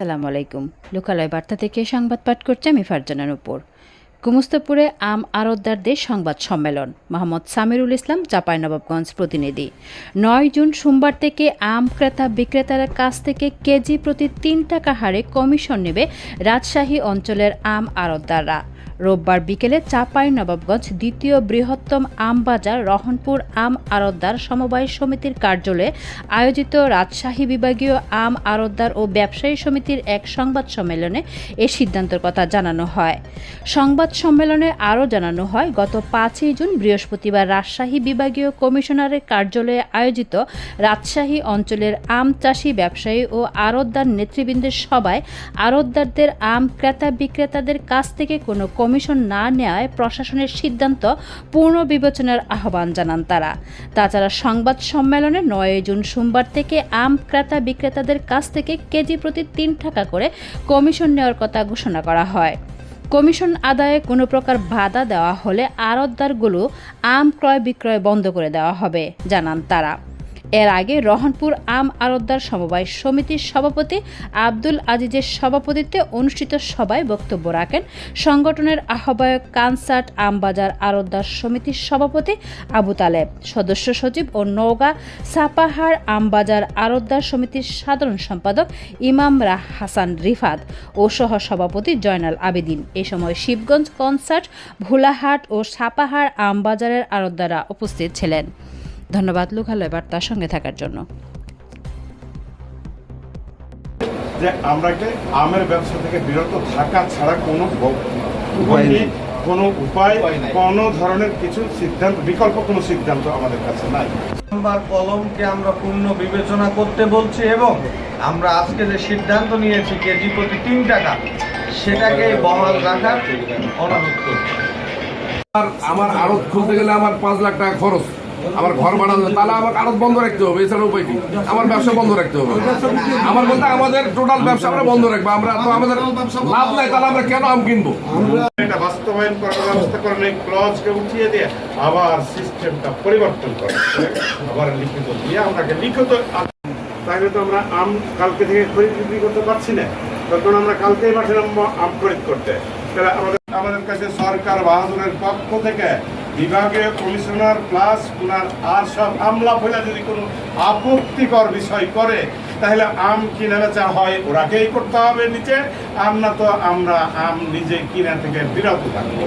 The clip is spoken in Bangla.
আসসালামু আলাইকুম। লোকালয় বার্তা থেকে সংবাদ পাঠ করছে আমি ফারজানার উপর। কুমস্তপুরে আম আরতদারদের সংবাদ সম্মেলন। মোহাম্মদ সামিরুল ইসলাম চাঁপাইনবাবগঞ্জ প্রতিনিধি। নয় জুন সোমবার থেকে আম ক্রেতা বিক্রেতার কাছ থেকে কেজি প্রতি তিন টাকা হারে কমিশন নেবে রাজশাহী অঞ্চলের আম আড়তদাররা। রোববার বিকেলে চাপাই নবাবগঞ্জ দ্বিতীয় বৃহত্তম আম বাজার রহনপুর আম আড়তদার সমবায় সমিতির কার্যালয়ে আয়োজিত রাজশাহী বিভাগীয় আম আড়তদার ও ব্যবসায়ী সমিতির এক সংবাদ সম্মেলনে এ সিদ্ধান্তের কথা জানানো হয়। সংবাদ সম্মেলনে আরও জানানো হয়, গত পাঁচই জুন বৃহস্পতিবার রাজশাহী বিভাগীয় কমিশনারের কার্যালয়ে আয়োজিত রাজশাহী অঞ্চলের আম চাষি ব্যবসায়ী ও আড়তদার নেতৃবৃন্দের সভায় আড়তদারদের আম ক্রেতা বিক্রেতাদের কাছ থেকে কোনো কমিশন না নেওয়ায় প্রশাসনের সিদ্ধান্ত পূর্ণ বিবেচনার আহ্বান জানান তারা। তাছাড়া সংবাদ সম্মেলনে নয় জুন সোমবার থেকে আম ক্রেতা বিক্রেতাদের কাছ থেকে কেজি প্রতি তিন টাকা করে কমিশন নেওয়ার কথা ঘোষণা করা হয়। কমিশন আদায়ে কোনো প্রকার বাধা দেওয়া হলে আড়তদারগুলো আম ক্রয় বিক্রয় বন্ধ করে দেওয়া হবে, জানান তারা। এর আগে রহনপুর আম আড়তদার সমবায় সমিতির সভাপতি আব্দুল আজিজের সভাপতিত্বে অনুষ্ঠিত সভায় বক্তব্য রাখেন সংগঠনের আহ্বায়ক কানসার্ট আমবাজার আড়তদার সমিতির সভাপতি আবু তালেব। সদস্য সচিব ও নওগাঁ সাপাহার আমবাজার আড়তদার সমিতির সাধারণ সম্পাদক ইমাম রাহ হাসান রিফাত ও সহ সভাপতি জয়নাল আবেদিন। এ সময় শিবগঞ্জ কনসার্ট, ভোলাহাট ও সাপাহার আমবাজারের আড়তদাররা উপস্থিত ছিলেন। ধন্যবাদ লোকালয় বার্তার সঙ্গে থাকার জন্য। যে আমরাকে আমের ব্যবসা থেকে বিরত থাকা ছাড়া কোনো। কোনো- উপায় কোনো ধরনের কিছু সিদ্ধান্ত বিকল্প কোনো সিদ্ধান্ত আমাদের কাছে নাই। নাম্বার কলমকে আমরা পূর্ণ বিবেচনা করতে বলছি এবং আমরা আজকে যে সিদ্ধান্ত নিয়েছি কেজি প্রতি তিন টাকা সেটাকে বহাল রাখার অনুরোধ করছি আমার আড়ত খুলতে গেলে আমার পাঁচ লাখ টাকা খরচ। আমার ঘর বানানো তাহলে আমার আড়ত বন্ধ রাখতে হবে, এছাড়া উপায় কি? আমার ব্যবসা বন্ধ রাখতে হবে। আমার বলতে আমাদের টোটাল ব্যবসা আমরা বন্ধ রাখব, আমরা তো আমাদের লাভ নাই, তাহলে আমরা কেন আম কিনবো? এটা বাস্তবায়ন করার ব্যবস্থা করেন, এই ক্লজকে উঠিয়ে দিয়ে আবার সিস্টেমটা পরিবর্তন করে আবার লিখিত দিয়ে আমরাকে লিখিত তাহলে তো আমরা আম কালকে থেকে খরিদ বিক্রি করতে পারছি না। তখন আমরা কালকেই পাঠালাম আম খরিদ করতে। তাহলে আমাদের আমাদের কাছে সরকার, বাহাদুরের পক্ষ থেকে বিভাগীয় কমিশনার প্লাস ওনার আর সব আমলা ফেলা যদি কোনো আপত্তিকর বিষয় করে, তাহলে আম কিনা বেচা হয় ওরাকেই করতে হবে নিচে। আম না তো আমরা আম নিজে কিনা থেকে বিরত থাকব।